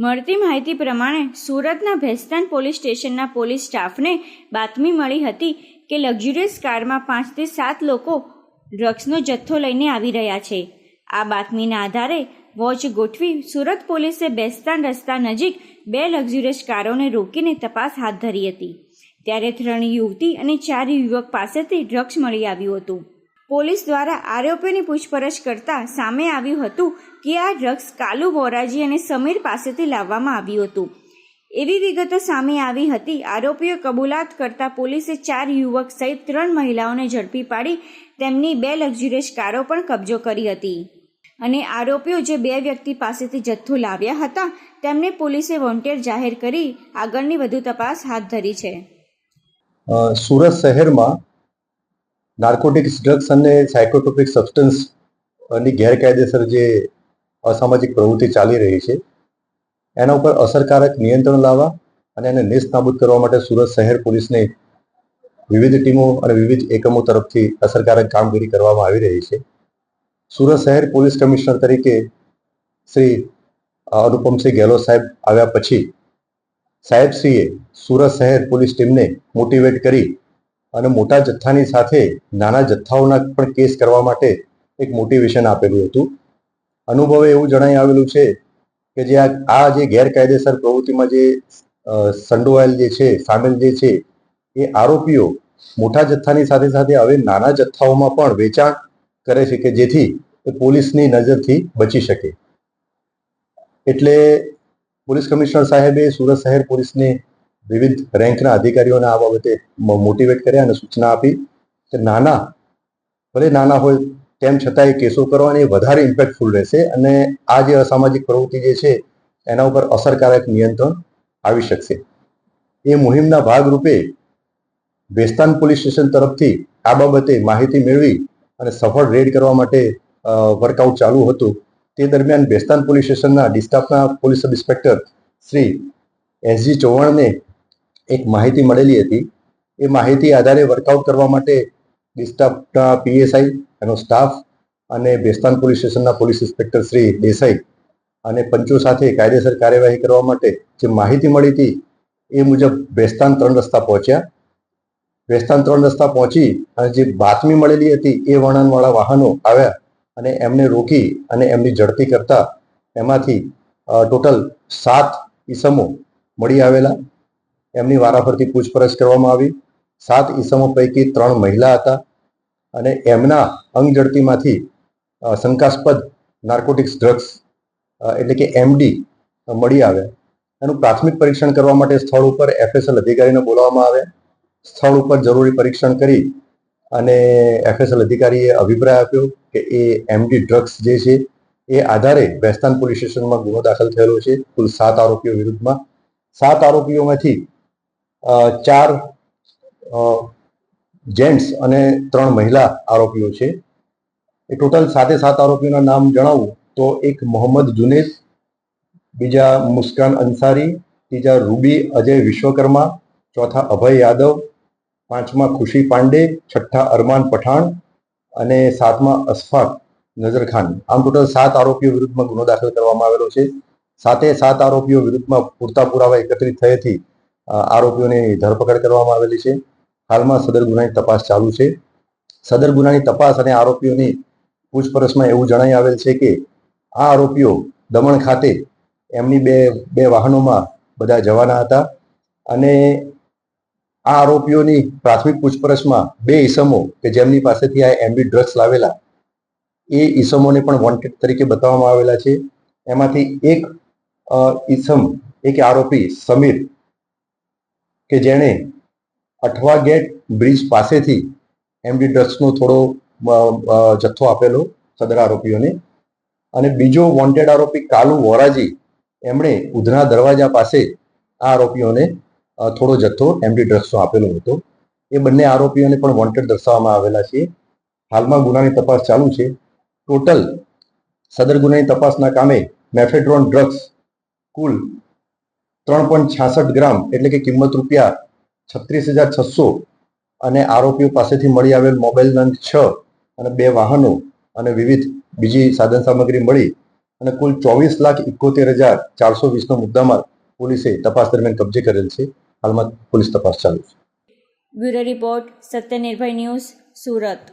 મળતી માહિતી પ્રમાણે સુરતના ભેસ્તાન પોલીસ સ્ટેશનના પોલીસ સ્ટાફને બાતમી મળી હતી કે લક્ઝુરિયસ કારમાં પાંચથી સાત લોકો ડ્રગ્સનો જથ્થો લઈને આવી રહ્યા છે. આ બાતમીના આધારે વોચ ગોઠવી સુરત પોલીસે બેસ્તાન રસ્તા નજીક બે લક્ઝુરિયસ કારોને રોકીને તપાસ હાથ ધરી હતી. ત્યારે ત્રણ યુવતી અને ચાર યુવક પાસેથી ડ્રગ્સ મળી આવ્યું હતું. પોલીસ દ્વારા આરોપીની પૂછપરછ કરતા સામે આવ્યું હતું કે આ ડ્રગ્સ કાલુ વોરાજી અને સમીર પાસેથી લાવવામાં આવ્યું હતું. એવી વિગતો સામે આવી હતી. આરોપીઓ કબૂલાત કરતા પોલીસે ચાર યુવક સહિત ત્રણ મહિલાઓને ઝડપી પાડી તેમની બે લક્ઝુરિયસ કારો પણ કબજો કરી હતી. અને આરોપીઓ જે બે વ્યક્તિ પાસેથી જથ્થો લાવ્યા હતા, તેમને પોલીસે વોન્ટેડ જાહેર કરી આગળની વધુ તપાસ હાથ ધરી છે. સુરત શહેરમાં નાર્કોટિક્સ ડ્રગ્સ અને સાયકોટ્રોપિક સબસ્ટન્સની ગેરકાયદેસર જે અસામાજિક પ્રવૃત્તિ ચાલી રહી છે, એના ઉપર અસરકારક નિયંત્રણ લાવવા અને એને નેસ્ત નાબૂદ કરવા માટે સુરત શહેર પોલીસને વિવિધ ટીમો અને વિવિધ એકમો તરફથી અસરકારક કામગીરી કરવામાં આવી રહી છે. સુરત શહેર પોલીસ કમિશનર તરીકે શ્રી અનુપમસિંહ ગેહલોત સાહેબ આવ્યા પછી સાહેબશ્રીએ સુરત શહેર પોલીસ ટીમને મોટિવેટ કરી અને મોટા જથ્થાની સાથે નાના જથ્થાઓના પણ કેસ કરવા માટે એક મોટિવેશન આપેલું હતું. અનુભવે એવું જણાઈ આવેલું છે કે જે આ જે ગેરકાયદેસર પ્રવૃત્તિમાં જે સંડોવાયેલ જે છે, સામેલ જે છે, એ આરોપીઓ મોટા જથ્થાની સાથે સાથે હવે નાના જથ્થાઓમાં પણ વેચાણ કરે છે કે જેથી એ પોલીસની નજરથી બચી શકે. એટલે પોલીસ કમિશનર સાહેબે સુરત શહેર પોલીસને વિવિધ રેન્કના અધિકારીઓને આ બાબતે મોટિવેટ કર્યા અને સૂચના આપી કે નાના, ભલે નાના હોય તેમ છતાં એ કેસો કરવાની વધારે ઇમ્પેક્ટફુલ રહેશે અને આ જે અસામાજિક પ્રવૃત્તિ જે છે, એના ઉપર અસરકારક નિયંત્રણ આવી શકશે. એ મુહિમના ભાગરૂપે વેસ્તાન પોલીસ સ્ટેશન તરફથી આ બાબતે માહિતી મેળવી અને સફળ રેડ કરવા માટે વર્કઆઉટ ચાલુ હતું. તે દરમિયાન બેસ્તાન પોલીસ સ્ટેશનના ડિસ્ટાફના police sub inspector Shri S G એક માહિતી મળેલી હતી. એ માહિતી આધારે વર્કઆઉટ કરવા માટે ડિસ્ટાફના પીએસઆઈ એનો સ્ટાફ અને બેસ્તાન પોલીસ સ્ટેશનના પોલીસ ઇન્સ્પેક્ટર શ્રી દેસાઈ અને પંચો સાથે કાયદેસર કાર્યવાહી કરવા માટે જે માહિતી મળી હતી એ મુજબ બેસ્તાન ત્રણ રસ્તા પહોંચ્યા. બેસ્તાન ત્રણ રસ્તા પહોંચી અને જે બાતમી મળેલી હતી એ વર્ણનવાળા વાહનો આવ્યા અને એમને રોકી અને એમની ઝડપી કરતા એમાંથી ટોટલ સાત ઈસમો મળી આવેલા. એમની વારાફરતી પૂછપરછ કરવામાં આવી. સાત ઈસમો પૈકી ત્રણ મહિલા હતા અને એમના અંગ ઝડપીમાંથી શંકાસ્પદ નાર્કોટિક્સ ડ્રગ્સ એટલે કે એમડી મળી આવે. એનું પ્રાથમિક પરીક્ષણ કરવા માટે સ્થળ ઉપર એફએસએલ અધિકારીને બોલાવવામાં આવે. સ્થળ ઉપર જરૂરી પરીક્ષણ કરી અને એફએસએલ અધિકારીએ અભિપ્રાય આપ્યો કે એ એમડી ડ્રગ્સ જે છે, એ આધારે વેસ્તાન પોલીસ સ્ટેશનમાં ગુનો દાખલ થયેલો છે. કુલ સાત આરોપીઓ વિરુદ્ધમાં. સાત આરોપીઓમાંથી ચાર જેન્ટ્સ અને ત્રણ મહિલા આરોપીઓ છે. એ ટોટલ સાતે સાત આરોપીઓના નામ જણાવું તો એક મોહમ્મદ જુનેદ બીજા મુસ્કાન અંસારી, ત્રીજા રૂબી અજય વિશ્વકર્મા, ચોથા અભય યાદવ, પાંચમા ખુશી પાંડે, છઠ્ઠા અરમાન પઠાણ અને સાતમા અસફાક નઝર ખાન. આમ ટોટલ સાત આરોપીઓ વિરુદ્ધમાં ગુનો દાખલ કરવામાં આવેલો છે. સાતે સાત આરોપીઓ વિરુદ્ધમાં પૂરતા પુરાવા એકત્રિત થયેથી આરોપીઓની ધરપકડ કરવામાં આવેલી છે. હાલમાં સદર ગુનાની તપાસ ચાલુ છે. સદર ગુનાની તપાસ અને આરોપીઓની પૂછપરછમાં એવું જણાઈ આવેલ છે કે આ આરોપીઓ દમણ ખાતે એમની બે બે વાહનોમાં બધા જવાના હતા અને આ આરોપીઓની પ્રાથમિક પૂછપરછમાં બે ઈસમો કે જેમની પાસેથી આ એમબી ડ્રગ્સ લાવેલા એ ઈસમોને પણ વોન્ટેડ તરીકે બતાવવામાં આવેલા છે. એમાંથી એક ઈસમ, એક આરોપી સમીર કે જેણે અઠવા ગેટ બ્રિજ પાસેથી એમડી ડ્રગ્સનો થોડો જથ્થો આપેલો સદર આરોપીઓને. અને બીજો વોન્ટેડ આરોપી કાલુ વોરાજી, એમણે ઉધના દરવાજા પાસે આ આરોપીઓને થોડો જથ્થો એમડી ડ્રગ્સનો આપેલો હતો. એ બંને આરોપીઓને પણ વોન્ટેડ દર્શાવવામાં આવેલા છે. હાલમાં ગુનાની તપાસ ચાલુ છે. ટોટલ સદર ગુનાની તપાસના કામે મેફેડ્રોન ડ્રગ્સ કુલ ત્રણ પોઈન્ટ છાસઠ ગ્રામ એટલે કે કિંમત રૂપિયા છત્રીસ હજાર છસો અને આરોપીઓ પાસેથી મળી આવેલ મોબાઈલ નંગ છ અને બે વાહનો અને વિવિધ બીજી સાધન સામગ્રી મળી અને કુલ ચોવીસ લાખ ઇકોતેર હજાર ચારસો વીસનો મુદ્દામાલ પોલીસે તપાસ દરમિયાન કબજે કરેલ છે. હાલમાં પોલીસ તપાસ ચાલુ છે. Bureau report Satyanirbhay news Surat.